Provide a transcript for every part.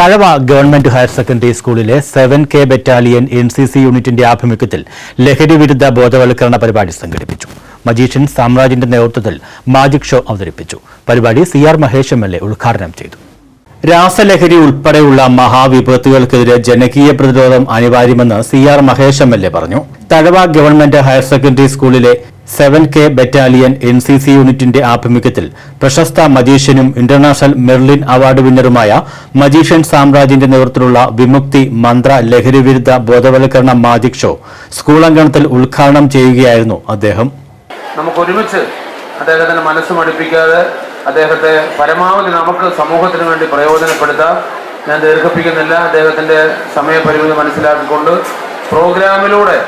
Thazhava government higher secondary സ്കൂളിലെ seven K battalion N C C യൂണിറ്റിന്റെ ആഭിമുഖ്യത്തിൽ ലഹരി വിരുദ്ധ ബോധവൽക്കരണ പരിപാടി സംഘടിപ്പിച്ചു. മജീഷ്യൻ സാമ്രാജിന്റെ നേതൃത്വത്തിൽ മാജിക് ഷോ അവതരിപ്പിച്ചു. പരിപാടി C R Mahesh M L A ഉദ്ഘാടനം ചെയ്തു. രാസലഹരി ഉൾപ്പെടെയുള്ള മഹാവിപത്തുകൾക്കെതിരെ ജനകീയ പ്രതിരോധം അനിവാര്യമെന്ന് C R Mahesh M L A പറഞ്ഞു. തഴവ ഗവൺമെന്റ് ഹയർ സെക്കൻഡറി സ്കൂളിലെ seven K battalion N C C യൂണിറ്റിന്റെ ആഭിമുഖ്യത്തിൽ പ്രശസ്ത മജീഷ്യനും ഇന്റർനാഷണൽ മെർലിൻ അവാർഡ് വിന്നറുമായ മജീഷ്യൻ സാമ്രാജിന്റെ നേതൃത്വത്തിലുള്ള വിമുക്തി മന്ത്ര ലഹരിവിരുദ്ധ ബോധവൽക്കരണ മാജിക് ഷോ സ്കൂൾ അങ്കണത്തിൽ ഉദ്ഘാടനം ചെയ്യുകയായിരുന്നു അദ്ദേഹം. നമുക്ക് ഒരുമിച്ച് അദ്ദേഹത്തിന്റെ മനസ്സ് മടുപ്പിക്കാതെ അദ്ദേഹത്തെ പരമാവധി നമുക്ക് സമൂഹത്തിന് വേണ്ടി പ്രയോജനപ്പെടുത്താം. ഞാൻ ദീർഘിപ്പിക്കുന്നില്ല. അദ്ദേഹത്തിന്റെ സമയപരിമിതി മനസ്സിലാക്കിക്കൊണ്ട് പ്രോഗ്രാമിലൂടെ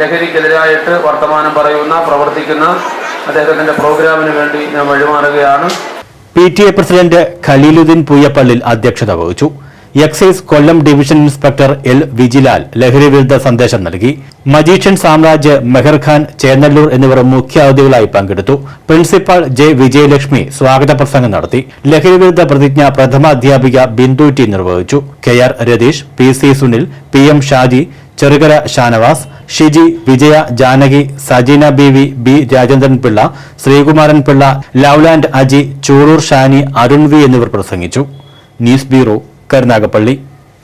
ലഹരിക്കെതിരായിട്ട് വർത്തമാനം പറയുന്ന പ്രവർത്തിക്കുന്ന അദ്ദേഹത്തിന്റെ പ്രോഗ്രാമിന് വേണ്ടി ഞാൻ വഴിമാറുകയാണ്. P T A president Khaleeluddin Pooyappallil അധ്യക്ഷത വഹിച്ചു. Excise Kollam division inspector L Vijilal ലഹരി വിരുദ്ധ സന്ദേശം നൽകി. മജീഷ്യൻ സാമ്രാജ് മെഹർഖാൻ ചേന്നല്ലൂർ എന്നിവർ മുഖ്യ മുഖ്യാതിഥികളായി പങ്കെടുത്തു. പ്രിൻസിപ്പാൾ ജെ വിജയലക്ഷ്മി സ്വാഗത പ്രസംഗം നടത്തി. ലഹരി വിരുദ്ധ പ്രതിജ്ഞ പ്രഥമ അധ്യാപിക ബിന്ദു ടി നിർവഹിച്ചു. K R Ratheesh P C Sunil P M Shaji Cherukara Shanavas Shiji Vijaya Janaki Sajeena B B Rajendran Pillai Sreekumaran Pillai Loveland Aji Chooroor Shani Arun V എന്നിവർ പ്രസംഗിച്ചു. News bureau Karunagappally.